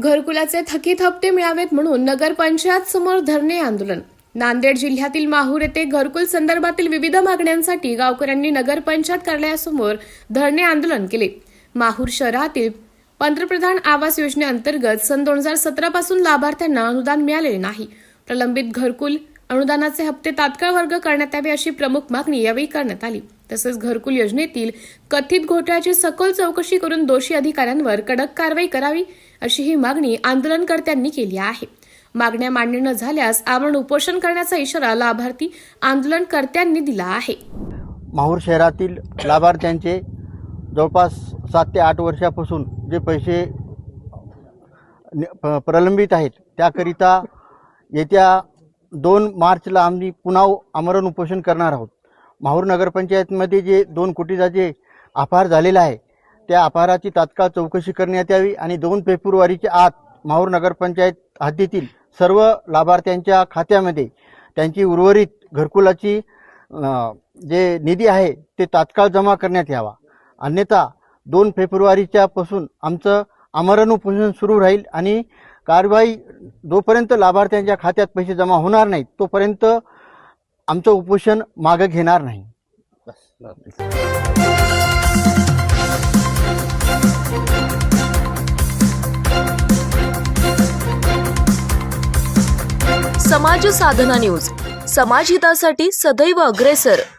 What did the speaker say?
घरकुलाचे थकीत हप्ते मिळावेत म्हणून नगरपंचायत समोर धरणे आंदोलन. नांदेड जिल्ह्यातील माहूर येथे घरकुल संदर्भातील विविध मागण्यांसाठी गावकऱ्यांनी नगरपंचायत कार्यालयासमोर धरणे आंदोलन केले. माहूर शहरातील पंतप्रधान आवास योजनेअंतर्गत सन दोन हजार सतरा पासून लाभार्थ्यांना अनुदान मिळालेले नाही. प्रलंबित घरकुल अनुदानाचे हप्ते तात्काळ वर्ग करण्यात यावे अशी प्रमुख मागणी यावेळी करण्यात आली. तसेच घरकुल योजनेतील कथित घोटाळ्याची सखोल चौकशी करून दोषी अधिकाऱ्यांवर कडक कारवाई करावी अशी ही मागणी आंदोलनकर्त्यांनी केली आहे. मागण्या मान्य न झाल्यास आपण उपोषण करण्याचा इशारा लाभार्थी आंदोलनकर्त्यांनी दिला आहे. माहूर शहरातील लाभार्थ्यांचे जवळपास सात ते आठ वर्षापासून जे पैसे प- प्रलंबित आहेत त्याकरिता येत्या दोन मार्चला आम्ही पुन्हा आमरण उपोषण करणार आहोत. माहूर नगरपंचायतमध्ये जे दोन कोटीचा जे अपहार झालेला आहे त्या अपहाराची तात्काळ चौकशी करण्यात यावी आणि दोन फेब्रुवारीच्या आत माहूर नगरपंचायत हद्दीतील सर्व लाभार्थ्यांच्या खात्यामध्ये त्यांची उर्वरित घरकुलाची जे निधी आहे ते तात्काळ जमा करण्यात यावा. अन्यथा दोन फेब्रुवारीच्या पासून आमचं आमरण उपोषण सुरू राहील आणि कारवाई जोपर्यंत लाभार्थ्यांच्या खात्यात पैसे जमा होणार नाहीत तोपर्यंत आमचं उपोषण मागं घेणार नाही. समाज साधना न्यूज. समाजहितासाठी सदैव अग्रेसर.